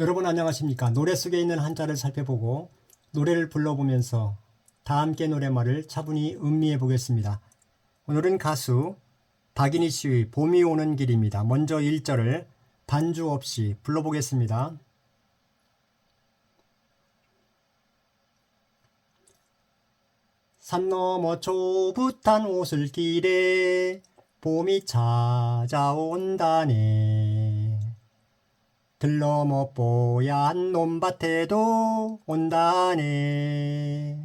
여러분 안녕하십니까? 노래 속에 있는 한자를 살펴보고 노래를 불러보면서 다 함께 노래말을 차분히 음미해 보겠습니다. 오늘은 가수 박인희 씨의 봄이 오는 길입니다. 먼저 1절을 반주 없이 불러보겠습니다. 산 너머 좁은 오슬길에 봄이 찾아온다네. 들러머 뽀얀 논밭에도 온다네.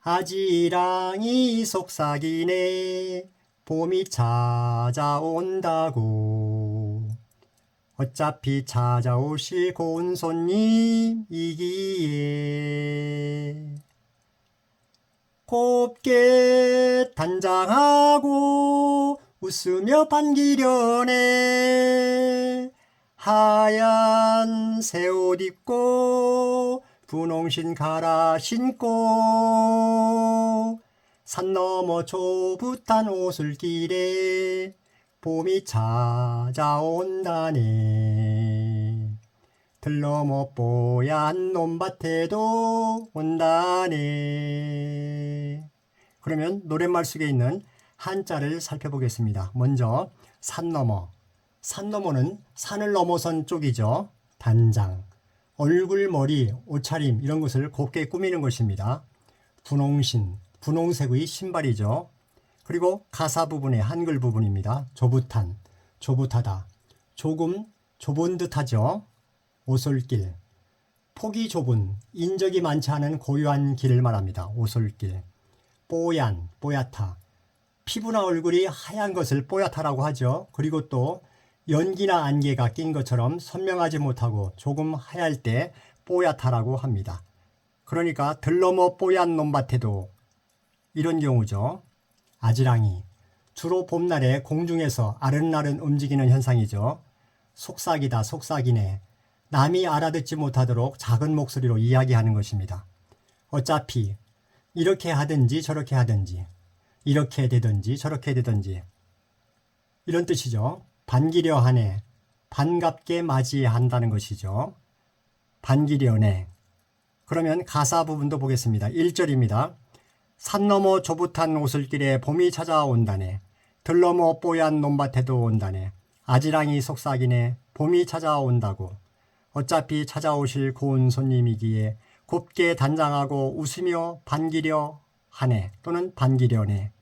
아지랑이 속삭이네. 봄이 찾아온다고. 어차피 찾아오실 고운 손님이기에. 곱게 단장하고 웃으며 반기려네 하얀 새옷 입고 분홍신 갈아 신고 산 너머 좁은 오슬길에 봄이 찾아온다네 들러머 뽀얀 논밭에도 온다네. 그러면 노랫말 속에 있는 한자를 살펴보겠습니다. 먼저 산 너머. 산 너머는 산을 넘어선 쪽이죠. 단장. 얼굴, 머리, 옷차림 이런 것을 곱게 꾸미는 것입니다. 분홍신, 분홍색의 신발이죠. 그리고 가사 부분의 한글 부분입니다. 조붓한, 조붓하다. 조금 좁은 듯하죠. 오솔길. 폭이 좁은 인적이 많지 않은 고요한 길을 말합니다. 오솔길. 뽀얀, 뽀얗다. 피부나 얼굴이 하얀 것을 뽀얗다라고 하죠. 그리고 또 연기나 안개가 낀 것처럼 선명하지 못하고 조금 하얄 때 뽀얗다라고 합니다. 그러니까 들러머 뽀얀 논밭에도 이런 경우죠. 아지랑이. 주로 봄날에 공중에서 아른아른 움직이는 현상이죠. 속삭이다, 속삭이네. 남이 알아듣지 못하도록 작은 목소리로 이야기하는 것입니다. 어차피 이렇게 하든지 저렇게 하든지 이렇게 되든지 저렇게 되든지 이런 뜻이죠. 반기려 하네. 반갑게 맞이한다는 것이죠. 반기려네. 그러면 가사 부분도 보겠습니다. 1절입니다. 산 너머 조붓한 오슬길에 봄이 찾아온다네. 들 너머 뽀얀 논밭에도 온다네. 아지랑이 속삭이네. 봄이 찾아온다고. 어차피 찾아오실 고운 손님이기에 곱게 단장하고 웃으며 반기려 하네 또는 반기려네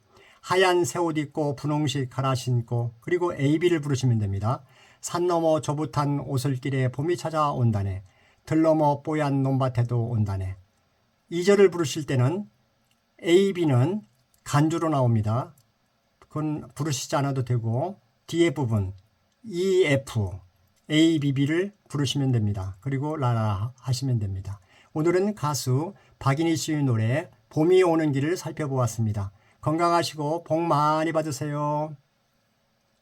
하얀 새 옷 입고 분홍색 갈아 신고 그리고 AB를 부르시면 됩니다. 산 너머 조붓한 오슬길에 봄이 찾아온다네 들너머 뽀얀 논밭에도 온다네 2절을 부르실 때는 AB는 간주로 나옵니다. 그건 부르시지 않아도 되고 뒤에 부분 EF ABB를 부르시면 됩니다. 그리고 라라 하시면 됩니다. 오늘은 가수 박인희 씨의 노래 봄이 오는 길을 살펴보았습니다. 건강하시고 복 많이 받으세요.